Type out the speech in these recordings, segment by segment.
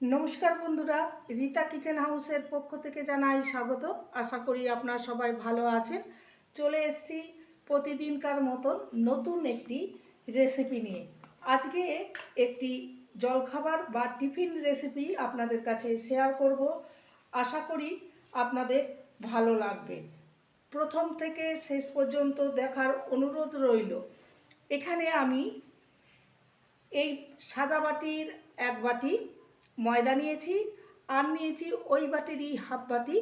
নমস্কার বন্ধুরা, রীতা কিচেন হাউসের পক্ষ থেকে জানাই স্বাগত। আশা করি আপনারা সবাই ভালো আছেন। চলে এসেছি প্রতিদিনকার মতন নতুন একটি রেসিপি নিয়ে। আজকে একটি জলখাবার বা টিফিন রেসিপি আপনাদের কাছে শেয়ার করব। আশা করি আপনাদের ভালো লাগবে। প্রথম থেকে শেষ পর্যন্ত দেখার অনুরোধ রইল। এখানে আমি এই সাদা বাটির এক বাটি ময়দা নিয়েছি, আর নিয়েছি ওই বাটিরই হাফ বাটি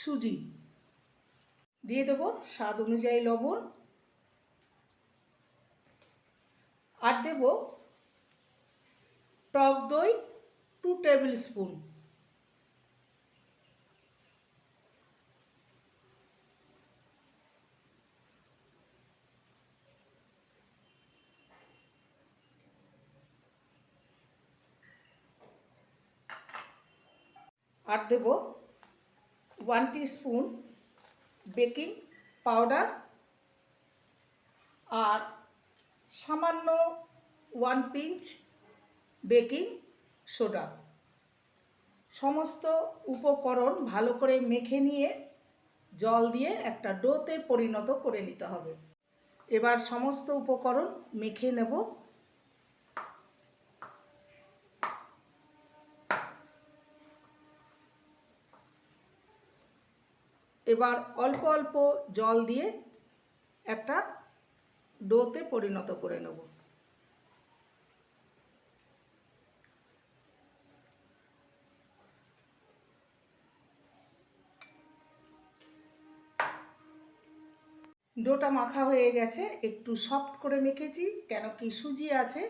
সুজি। দিয়ে দেবো স্বাদ অনুযায়ী লবণ। আর দেব টক দই টু টেবিল স্পুন আর দেব ওয়ান স্পুন বেকিং পাউডার আর সামান্য ওয়ান পিঞ্চ বেকিং সোডা সমস্ত উপকরণ ভালো করে মেখে নিয়ে জল দিয়ে একটা ডোতে পরিণত করে নিতে হবে। এবার সমস্ত উপকরণ মেখে নেব। এবার অল্প অল্প জল দিয়ে একটা ডোতে পরিণত করে নেব। ডোটা মাখা হয়ে গেছে, একটু সফট করে মেখেছি, কেন কি সুজি আছে,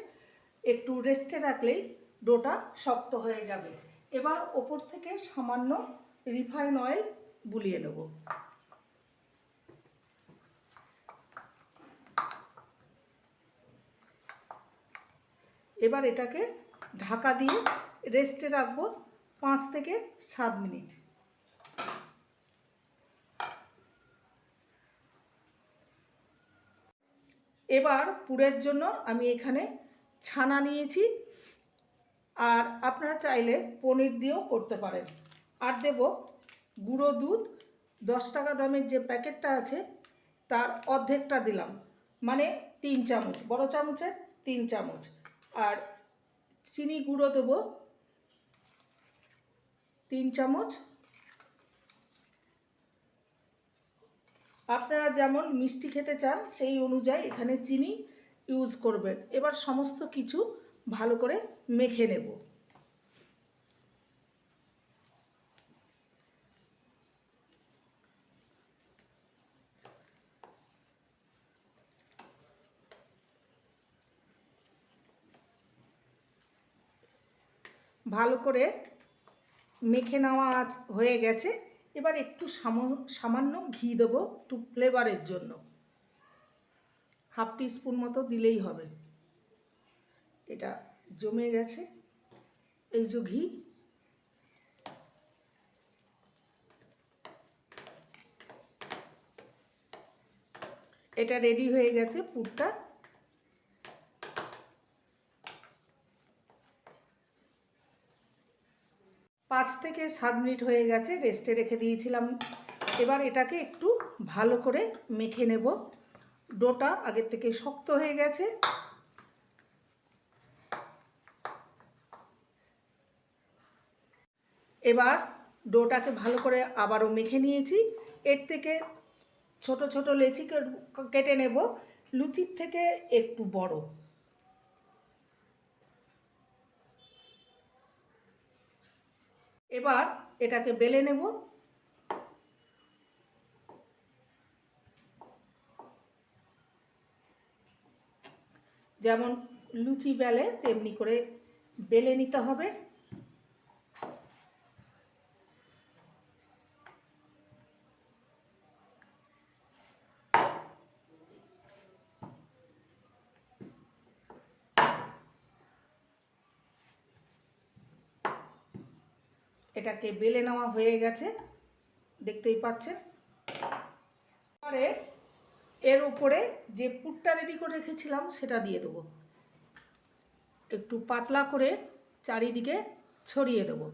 একটু রেস্টে রাখলেই ডোটা শক্ত হয়ে যাবে। এবার ওপর থেকে সামান্য রিফাইন অয়েল বুলিয়ে নেব এবার এটাকে ঢাকা দিয়ে রেস্টে রাখব পাঁচ থেকে সাত মিনিট। এবার পুরের জন্য আমি এখানে ছানা নিয়েছি আর আপনারা চাইলে পনির দিয়েও করতে পারেন। আর দেব গুঁড়ো দুধ, দশ টাকা দামের যে প্যাকেটটা আছে, তার অর্ধেকটা দিলাম। মানে তিন চামচ, বড় চামচে তিন চামচ। আর চিনি গুঁড়ো দেবো, তিন চামচ। আপনারা যেমন মিষ্টি খেতে চান, সেই অনুযায়ী এখানে চিনি ইউজ করবেন। এবার সমস্ত কিছু ভালো করে মেখে নেব। ভালো করে মেখে নেওয়া হয়ে গেছে। এবার একটু সাম- সামান্য ঘি দেবো একটু ফ্লেভারের জন্য। হাফ টি স্পুন মতো দিলেই হবে। এটা জমে গেছে। এই যে ঘি। এটা রেডি হয়ে গেছে পুরটা। পাঁচ থেকে সাত মিনিট হয়ে গেছে রেস্টে রেখে দিয়েছিলাম। এবার এটাকে একটু ভালো করে মেখে নেব। ডোটা আগের থেকে শক্ত হয়ে গেছে। এবার ডোটাকে ভালো করে আবারও মেখে নিয়েছি। এর থেকে ছোট ছোট লেচি কেটে নেব। লুচির থেকে একটু বড়। এবার এটাকে বেলে নেব। যেমন লুচি বেলে তেমনি করে বেলে নিতে হবে। এটাকে বেলে নেওয়া হয়ে গেছে। দেখতেই পাচ্ছেন। পরে এর উপরে যে পুরটা রেডি করে রেখেছিলাম, সেটা দিয়ে দেবো। একটু পাতলা করে চারিদিকে ছড়িয়ে দেবো।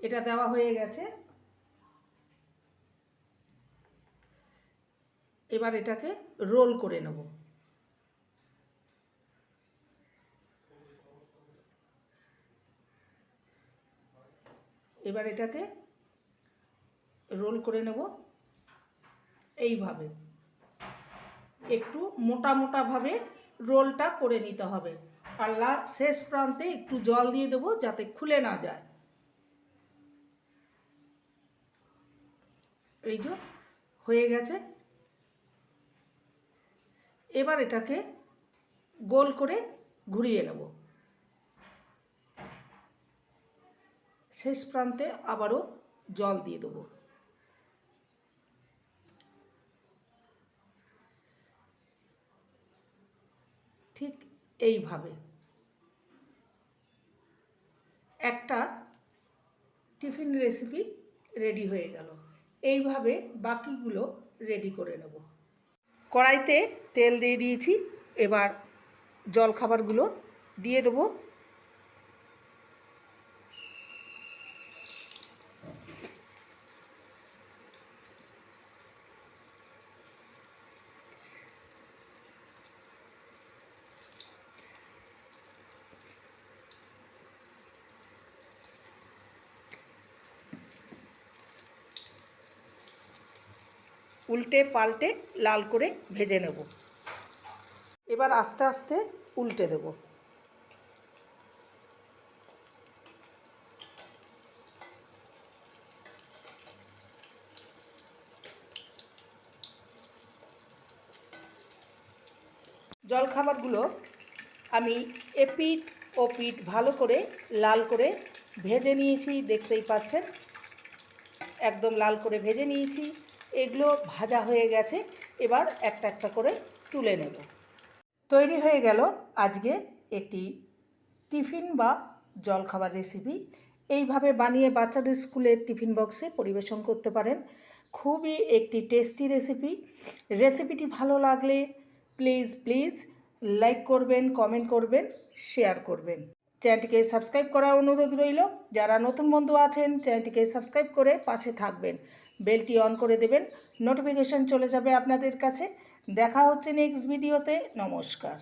এটা দেওয়া হয়ে গেছে। এবার এটাকে রোল করে নেব। এবার এটাকে রোল করে নেব এইভাবে। একটু মোটা মোটাভাবে রোলটা করে নিতে হবে। আর শেষ প্রান্তে একটু জল দিয়ে দেবো যাতে খুলে না যায়। এই যে, হয়ে গেছে। এবার এটাকে গোল করে ঘুরিয়ে নেব। শেষ প্রান্তে আবারও জল দিয়ে দেবো। ঠিক এইভাবে। একটা টিফিন রেসিপি রেডি হয়ে গেল। এইভাবে বাকিগুলো রেডি করে নেব। কড়াইতে তেল দিয়ে দিয়েছি। এবার জলখাবারগুলো দিয়ে দেবো। উল্টে পাল্টে লাল করে ভেজে নেব। এবার আস্তে আস্তে উল্টে দেব। জলখাবারগুলো আমি এপিট ও পিঠ ভালো করে লাল করে ভেজে নিয়েছি, দেখতেই পাচ্ছেন। একদম লাল করে ভেজে নিয়েছি। এগুলো ভাজা হয়ে গেছে। এবার একটা একটা করে তুলে নেব। তৈরি হয়ে গেল আজকে একটি টিফিন বা জলখাবার রেসিপি এইভাবে বানিয়ে বাচ্চাদের স্কুলের টিফিন বক্সে পরিবেশন করতে পারেন। খুবই একটি টেস্টি রেসিপি রেসিপিটি ভালো লাগলে প্লিজ প্লিজ লাইক করবেন কমেন্ট করবেন শেয়ার করবেন। চ্যানেলটিকে সাবস্ক্রাইব করার অনুরোধ রইল। যারা নতুন বন্ধু আছেন চ্যানেলটিকে সাবস্ক্রাইব করে পাশে থাকবেন। বেলটি অন করে দেবেন। নোটিফিকেশান চলে যাবে আপনাদের কাছে। দেখা হচ্ছে নেক্সট ভিডিওতে নমস্কার।